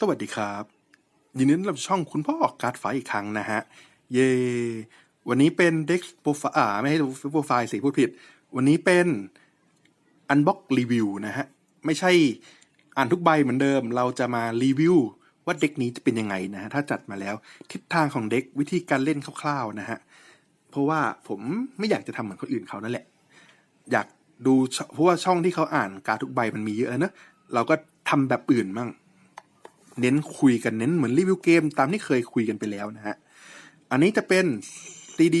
สวัสดีครับ ยินดีต้อนรับช่องคุณพ่อการ์ดไฟอีกครั้งนะฮะ เย่วันนี้เป็นเด็กโปรไฟล์อ่าไม่ให้โปรไฟล์สิพูดผิด วันนี้เป็นอันบ็อกรีวิวนะฮะ ไม่ใช่อ่านทุกใบเหมือนเดิม เราจะมารีวิวว่าเด็กนี้จะเป็นยังไงนะฮะ ถ้าจัดมาแล้ว ทิศทางของเด็กวิธีการเล่นคร่าวๆนะฮะ เพราะว่าผมไม่อยากจะทำเหมือนคนอื่นเขานั่นแหละ อยากดูเพราะว่าช่องที่เขาอ่านการทุกใบมันมีเยอะแล้วเนอะเราก็ทำแบบอื่นมั่ง เน้นคุยกันเน้นเหมือนรีวิวเกมตามที่เคยคุยกันไปแล้วนะฮะ อันนี้จะเป็น CD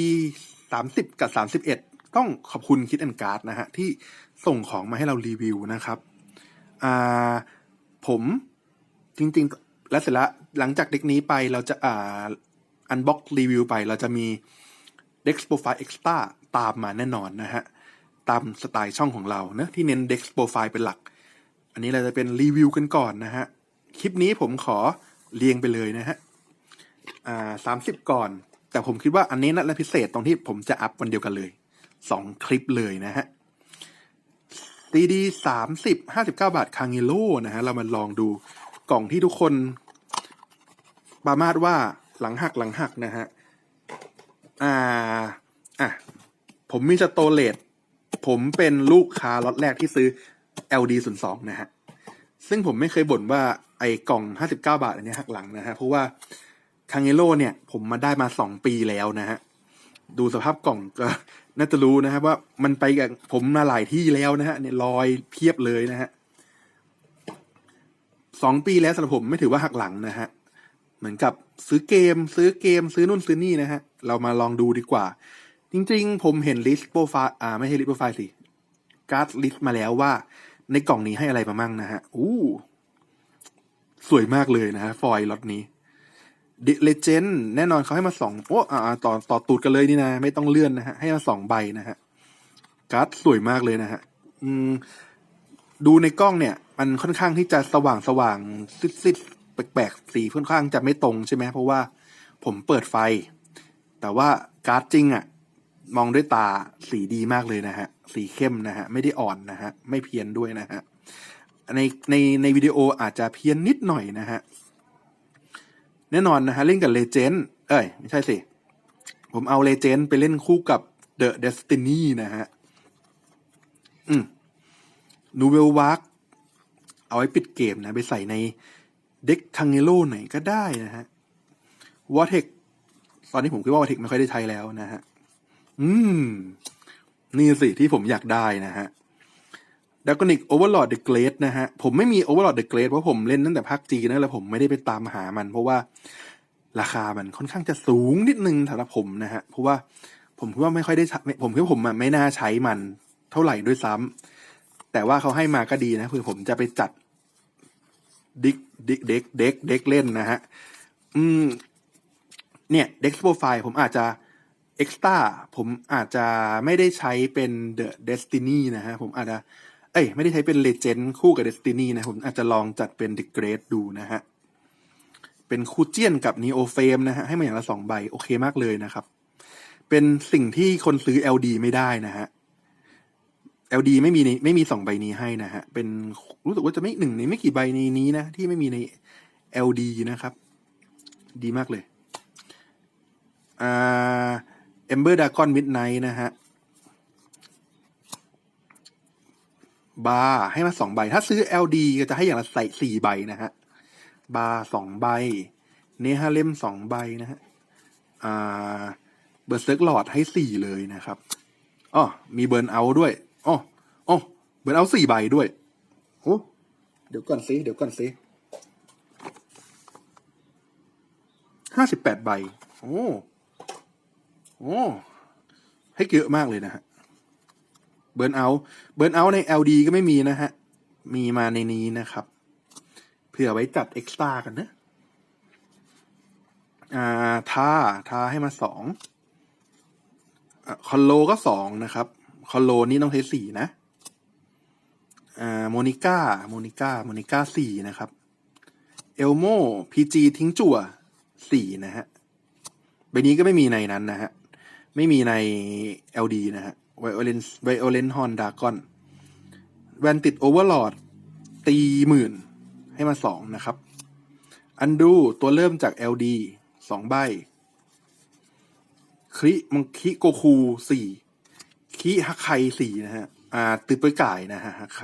สามสิบกับสามสิบเอ็ดต้องขอบคุณคิดแอนการ์ดนะฮะ ที่ส่งของมาให้เรารีวิวนะครับอ่าผมจริงๆ แล้วเสร็จแล้วหลังจากเด็กนี้ไปเราจะอ่าอันบ็อกรีวิวไป เราจะมี Dex Profile Extra ตามมาแน่นอนนะฮะ ตามสไตล์ช่องของเราเนะที่เน้น Dex Profile เป็นหลัก อันนี้เราจะเป็นรีวิวกันก่อนนะฮะ คลิปนี้ผมขอเรียงไปเลยนะฮะ อ่าสามสิบก่อน แต่ผมคิดว่าอันนี้นะและพิเศษตรงที่ผมจะอัพวันเดียวกันเลยสองคลิปเลยนะฮะดีดีสามสิบห้าสิบเก้าบาทคางเงโลนะฮะ เรามาลองดูกล่องที่ทุกคนปรามาดว่าหลังหักหลังหักนะฮะ อ่า อะ ผมมีสโตเลตผมเป็นลูกค้าล็อตแรกที่ซื้อ LD 0 2 นะฮะ ซึ่งผมไม่เคยบ่นว่า ไอ้กล่อง59บเก้าบาท อันนี้หักหลังนะฮะ เพราะว่าคังเอโ o เนี่ย ผมมาได้มาสองปีแล้วนะฮะ ดูสภาพกล่องก็น่าจะรู้นะครับว่ามันไปกับผมมาหลายที่แล้วนะฮะเนี่ยรอยเพียบเลยนะฮะสองปีแล้วสำหรับผมไม่ถือว่าหักหลังนะฮะ เหมือนกับซื้อเกม ซื้อเกม ซื้อนู่นซื้อนี่นะฮะ เรามาลองดูดีกว่า จริงๆ ผมเห็นลิสต์โปรไฟล์อ่าไม่ใช่ลิสต์โปรไฟล์สิการ์ดลิสต์มาแล้วว่า ในกล่องนี้ให้อะไรมามั่งนะฮะ อู้ สวยมากเลยนะฮะฟอยล์ล็อตนี้ดิเลเจนแน่นอนเขาให้มาสองโอ้อ่าต่อต่อตูดกันเลยนี่นะ ไม่ต้องเลื่อนนะฮะ ให้มาสองใบนะฮะการ์ดสวยมากเลยนะฮะอืมดูในกล้องเนี่ย มันค่อนข้างที่จะสว่างสว่างซิดซิดแปลกๆสีค่อนข้างจะไม่ตรงใช่ไหมเพราะว่าผมเปิดไฟ แต่ว่าการ์ดจริงอะ่ะ มองด้วยตาสีดีมากเลยนะฮะ สีเข้มนะฮะ ไม่ได้อ่อนนะฮะ ไม่เพี้ยนด้วยนะฮะ ในในในวิดีโออาจจะเพี้ยนนิดหน่อยนะฮะ แน่นอนนะฮะ เล่นกับเลเจนด์เอ้ย ไม่ใช่สิ ผมเอาเลเจนด์ไปเล่นคู่กับ The Destiny นะฮะ อืมนูเวลวักเอาไว้ปิดเกมนะ ไปใส่ในเด็กคังเงโลไหนก็ได้นะฮะวอเทคตอนนี้ผมคิดว่าวอเทคไม่ค่อยได้ใช้แล้วนะฮะ อืม นี่สิที่ผมอยากได้นะฮะ ดากอนิกโอเวอร์ลอดเดอะเกรดนะฮะ ผมไม่มีโอเวอร์ลอดเดอะเกรดเพราะผมเล่นตั้งแต่ภาคจีนะแล้วผมไม่ได้ไปตามหามัน เพราะว่าราคามันค่อนข้างจะสูงนิดนึงสำหรับผมนะฮะ เพราะว่าผมคิดว่าไม่ค่อยได้ใช้ผมคิดว่าผมไม่น่าใช้มันเท่าไหร่ด้วยซ้ำแต่ว่าเขาให้มาก็ดีนะเพื่อผมจะไปจัดดิกดิกเด็กเด็กเด็กเล่นนะฮะ อืม เนี่ยเด็กโปรไฟล์ผมอาจจะเอ็กซ์ต้าผมอาจจะไม่ได้ใช้เป็นเดอะเดสตินีนะฮะ ผมอาจจะ เอ้ยไม่ได้ใช้เป็นเลเจนด์คู่กับเดสตินีนะผมอาจจะลองจัดเป็นเด e เกรดดูนะฮะ เป็นคูเจียนกับนีโอเฟมนะฮะ ให้มาอย่างละสองใบ โอเคมากเลยนะครับ เป็นสิ่งที่คนซื้อ LD ไม่ได้นะฮะ LD ไม่มีในไม่มีสองใบนี้ให้นะฮะ เป็นรู้สึกว่าจะไม่หนึ่งในไม่กี่ใบในนี้นะ ที่ไม่มีใน LD นะครับ ดีมากเลยอ่า Ember Dragon Midnight นะฮะ บาร์ให้มาสองใบ ถ้าซื้อ LD ก็จะให้อย่างละใส่สี่ใบนะฮะ บาร์สองใบ เนฮาเลมสองใบนะฮะ อ่า เบอร์เซิร์กหลอดให้สี่เลยนะครับอ๋อมีเบิร์นเอาด้วยอ๋ออ๋อเบิร์นเอาสี่ใบด้วยโอ้เดี๋ยวก่อนซิเดี๋ยวก่อนซิห้าสิบแปดใบ โอ้ โอ้ ให้เยอะมากเลยนะฮะ เบิร์นเอาเบิร์นเอาใน LD ก็ไม่มีนะฮะ มีมาในนี้นะครับ เผื่อไว้จัดเอ็กซ์ตร้ากันนะอ่าทาทาให้มาสองคอนโลก็สองนะครับคอนโลนี่ต้องใช้สี่นะอ่าโมนิก้าโมนิก้าโมนิก้าสี่นะครับเอลโมพีจีทิ้งจั่วสี่นะฮะใบนี้ก็ไม่มีในนั้นนะฮะ ไม่มีใน LD นะฮะ ไวโอเลนไวโอเลนฮอนดากอน แวนติดโอเวอร์ลอดตีหมื่นให้มาสองนะครับ อันดูตัวเริ่มจาก LD สองใบ คริมังคิโกคูสี่คิฮักไคสี่นะฮะ อ่าตือเปยก่ายนะฮะฮักไค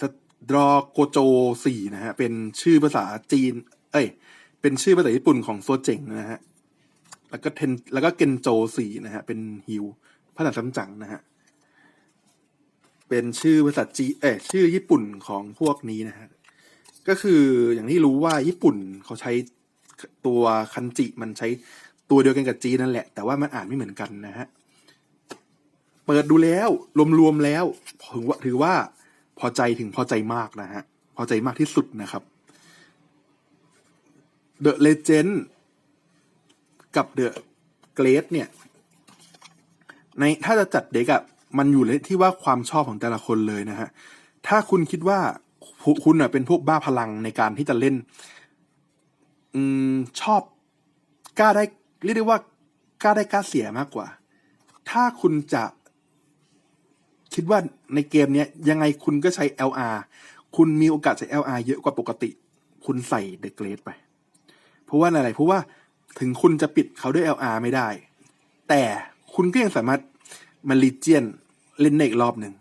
สดรอโกโจสี่นะฮะ เป็นชื่อภาษาจีน เอ้ย เป็นชื่อภาษาญี่ปุ่นของโซเจ๋งนะฮะ แล้วก็เทน แล้วก็เกนโจสี่นะฮะ เป็นฮิว ภาษาซัมจังนะฮะ เป็นชื่อภาษาจีเอชื่อญี่ปุ่นของพวกนี้นะฮะ ก็คืออย่างที่รู้ว่าญี่ปุ่นเขาใช้ตัวคันจิมันใช้ตัวเดียวกันกับจีนนั่นแหละ แต่ว่ามันอ่านไม่เหมือนกันนะฮะ เปิดดูแล้วรวมๆแล้วถือว่าถือว่าพอใจถึงพอใจมากนะฮะ พอใจมากที่สุดนะครับ The Legend กับ The Great เนี่ย ในถ้าจะจัดเด็กอะมันอยู่เลยที่ว่าความชอบของแต่ละคนเลยนะฮะถ้าคุณคิดว่าคุณอะเป็นพวกบ้าพลังในการที่จะเล่น อืมชอบกล้าได้เรียกได้ว่ากล้าได้กล้าเสียมากกว่า ถ้าคุณจะ คิดว่าในเกมเนี้ยยังไงคุณก็ใช้ LR คุณมีโอกาสใช้ LR เยอะกว่าปกติ คุณใส่เด e เกรดไป เพราะว่าอะไรเพราะว่าถึงคุณจะปิดเขาด้วย LR ไม่ได้ แต่ คุณก็ยังสามารถมาลีเจียนเล่นในอีกรอบหนึ่ง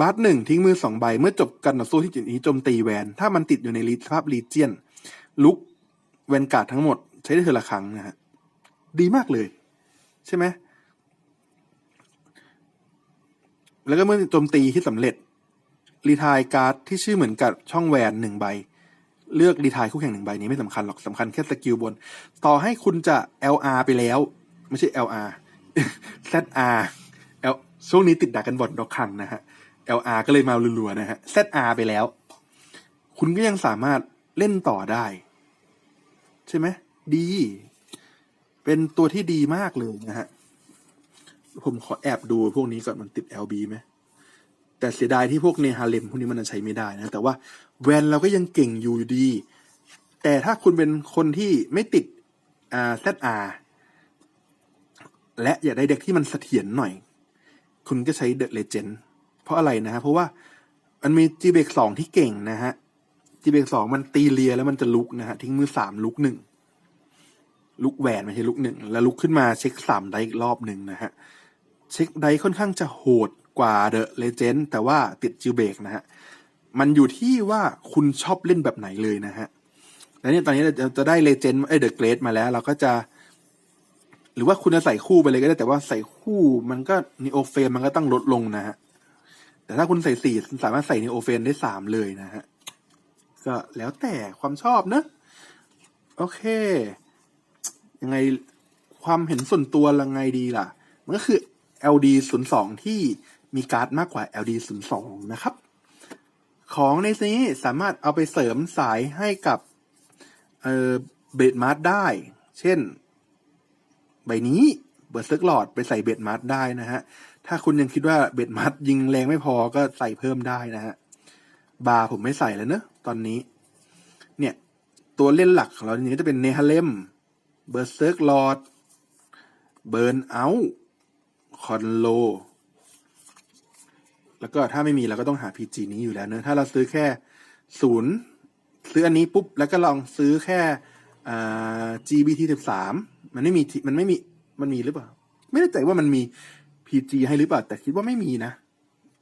บาร์หนึ่งทิ้งมือสองใบ เมื่อจบการต่อสู้ที่จุดนี้โจมตีแวน ถ้ามันติดอยู่ในสภาพลีเจียน ลุกแวนการ์ดทั้งหมด ใช้ได้เทอละครั้งนะฮะดีมากเลย ใช่ไหมแล้วก็เมื่อโจมตีที่สำเร็จรีทายการ์ดที่ชื่อเหมือนกับช่องแวนหนึ่งใบ เลือกรีทายคู่แข่งหนึ่งใบนี้ไม่สำคัญหรอกสำคัญแค่สกิลบน ต่อให้คุณจะ LR ไปแล้ว ไม่ใช่ LR ZR L ช่วงนี้ติดดักกันบ่อนดอกคังนะฮะ LR ก็เลยมารัวๆนะฮะ ZR ไปแล้ว คุณก็ยังสามารถเล่นต่อได้ ใช่ไหมดี เป็นตัวที่ดีมากเลยนะฮะ ผมขอแอบดูพวกนี้ก่อนมันติด LB ไหมแต่เสียดายที่พวกเนฮาเลมพวกนี้มันใช้ไม่ได้นะ แต่ว่าแวนเราก็ยังเก่งอยู่อยู่ดี แต่ถ้าคุณเป็นคนที่ไม่ติดอ่า ZR และอยากได้เด็กที่มันเสถียรหน่อย คุณก็ใช้เดอะเลเจนด์เพราะอะไรนะฮะเพราะว่ามันมีจีเบกสองที่เก่งนะฮะจีเบกสองมันตีเลียแล้วมันจะลุกนะฮะทิ้งมือสามลุกหนึ่งลุกแหวนไม่ใช่ลุกหนึ่งแล้วลุกขึ้นมาเช็คสามได้อีกรอบหนึ่งนะฮะเช็คได้ค่อนข้างจะโหดกว่าเดอะเลเจนด์แต่ว่าติดจิวเบกนะฮะมันอยู่ที่ว่าคุณชอบเล่นแบบไหนเลยนะฮะแล้วเนี่ยตอนนี้เราจะได้เลเจนด์เอเดอะเกรดมาแล้ว เราก็จะ หรือว่าคุณจะใส่คู่ไปเลยก็ได้แต่ว่าใส่คู่มันก็นีโอเฟนมันก็ต้องลดลงนะฮะแต่ถ้าคุณใส่สี่สามารถใส่นีโอเฟนได้สามเลยนะฮะก็แล้วแต่ความชอบเนอะโอเค ยังไงความเห็นส่วนตัวละไงดีล่ะ มันก็คือ LD 0 2ที่มีการ์ดมากกว่า LD 0 2นะครับ ของในนี้สามารถเอาไปเสริมสายให้กับเอ่อเบดมาร์ได้ เช่น ใบนี้เบิร์ดเซิร์กหลอดไปใส่เบดมาร์ได้นะฮะ ถ้าคุณยังคิดว่าเบดมาร์ยิงแรงไม่พอก็ใส่เพิ่มได้นะฮะ บาร์ผมไม่ใส่แล้วเนอะตอนนี้ เนี่ย ตัวเล่นหลักของเราอย่างนี้จะเป็นเนฮาเลมเบิร์ดเซิร์กหลอดเบิร์นเอาคอนโล แล้วก็ถ้าไม่มีเราก็ต้องหา PG นี้อยู่แล้วเนอะถ้าเราซื้อแค่ศูนย์ซื้ออันนี้ปุ๊บ แล้วก็ลองซื้อแค่ GBT สิบสา มันไม่มีมันไม่มีมันมีหรือเปล่า ไม่แน่ใจว่ามันมี PG ให้หรือเปล่า แต่คิดว่าไม่มีนะ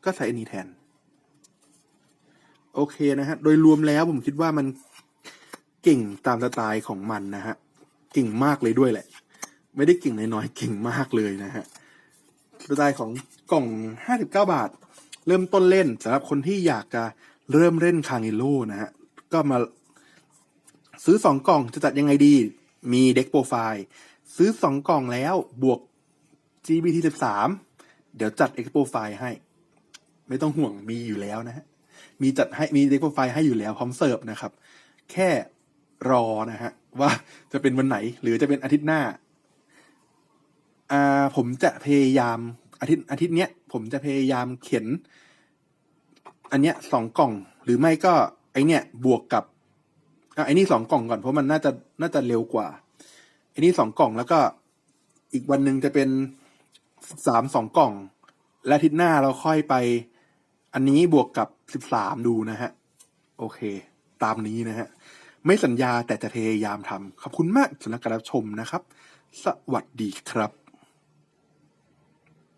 ก็ใส่อันนี้แทน โอเคนะฮะ โดยรวมแล้วผมคิดว่ามันเก่งตามสไตล์ของมันนะฮะ เก่งมากเลยด้วยแหละ ไม่ได้เก่งน้อยๆเก่งมากเลยนะฮะสไตล์ของกล่อง 59 บาท เริ่มต้นเล่นสำหรับคนที่อยากจะเริ่มเล่นคางิโลนะฮะ ก็มาซื้อสองกล่องจะจัดยังไงดี มีเด็กโปรไฟล์ซื้อสองกล่องแล้วบวก GBT 13 เดี๋ยวจัด Expo ไฟล์ให้ ไม่ต้องห่วงมีอยู่แล้วนะฮะ มีจัดให้มีเด็กโปรไฟล์ให้อยู่แล้วพร้อมเสิร์ฟนะครับ แค่รอนะฮะ ว่าจะเป็นวันไหนหรือจะเป็นอาทิตย์หน้า อ่าผมจะพยายามอาทิตย์อาทิตย์เนี้ย ผมจะพยายามเขียน อันเนี้ยสองกล่อง หรือไม่ก็ไอเนี้ยบวกกับ อะไอนี่สองกล่องก่อนเพราะมันน่าจะน่าจะเร็วกว่าไอนี่สองกล่องแล้วก็อีกวันหนึ่งจะเป็นสามสองกล่อง และอาทิตย์หน้าเราค่อยไป อันนี้บวกกับสิบสามดูนะฮะ โอเค ตามนี้นะฮะ ไม่สัญญาแต่จะพยายามทำขอบคุณมากสำหรับการรับชมนะครับ สวัสดีครับ